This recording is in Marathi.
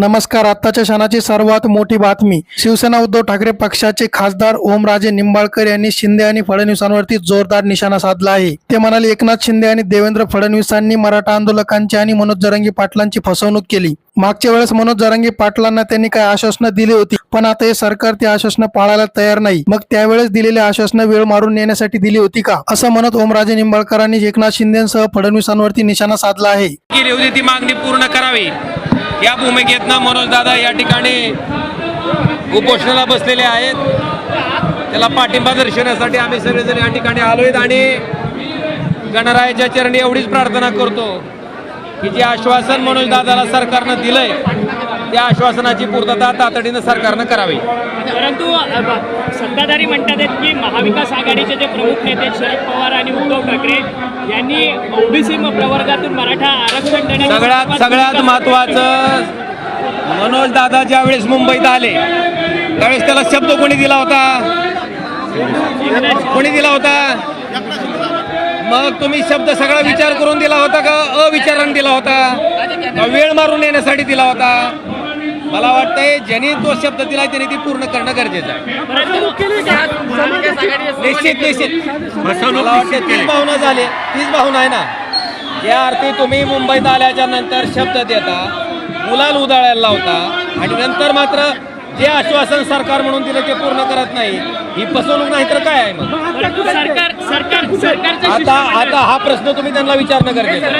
नमस्कार. आत्ताच्या क्षणाची सर्वात मोठी बातमी. शिवसेना उद्धव ठाकरे पक्षाचे खासदार ओमराजे निंबाळकर यांनी शिंदे आणि फडणवीसांवरती जोरदार निशाणा साधला आहे. ते म्हणाले एकनाथ शिंदे आणि देवेंद्र फडणवीसांनी मराठा आंदोलकांची आणि मनोज जरांगी पाटलांची फसवणूक केली. मागच्या वेळेस मनोज जरांगी पाटलांना त्यांनी काही आश्वासनं दिली होती पण आता हे सरकार ती आश्वासनं पाळायला तयार नाही. मग त्यावेळेस दिलेली आश्वासनं वेळ मारून नेण्यासाठी दिली होती का? असं म्हणत ओमराजे निंबाळकरांनी एकनाथ शिंदेसह फडणवीसांवरती निशाणा साधला आहे. केली होती ती मागणी पूर्ण करावी. या भूमिकेतनं मनोजदादा या ठिकाणी उपोषणाला बसलेले आहेत. त्याला पाठिंबा दर्शवण्यासाठी आम्ही सगळेजण या ठिकाणी आलोय आणि गणरायाच्या चरणी एवढीच प्रार्थना करतो की जे आश्वासन मनोजदादाला सरकारनं दिलंय त्या आश्वासनाची पूर्तता तातडीनं सरकारनं करावी. परंतु सत्ताधारी म्हणतात की महाविकास आघाडीचे जे प्रमुख नेते शरद पवार आणि उद्धव ठाकरे यांनी ओबीसी प्रवर्गातून मराठा आरक्षण सगळ्यात सगळ्यात महत्वाचं मनोज दादा ज्या वेळेस मुंबईत आले त्यावेळेस त्याला शब्द कोणी दिला होता? कोणी दिला होता? मग तुम्ही शब्द सगळा विचार करून दिला होता का अविचाराने दिला होता? वेळ मारून येण्यासाठी दिला होता? मला वाटतंय ज्यांनी तो शब्द दिला त्यांनी ती पूर्ण करणं गरजेचं आहे. निश्चित निश्चित. मला वाटतं तीच भावना झाली. तीच भावना आहे ना. या अर्थी तुम्ही मुंबईत आल्याच्यानंतर शब्द देता गुलाल उधळायला लावता आणि नंतर मात्र जे आश्वासन सरकार म्हणून दिलं ते पूर्ण करत नाही ही फसवणूक नाही तर काय आहे मग? परंतु सरकार सरकार सरकारचं आता आता हा प्रश्न तुम्ही त्यांना विचारणं गरजेचं आहे.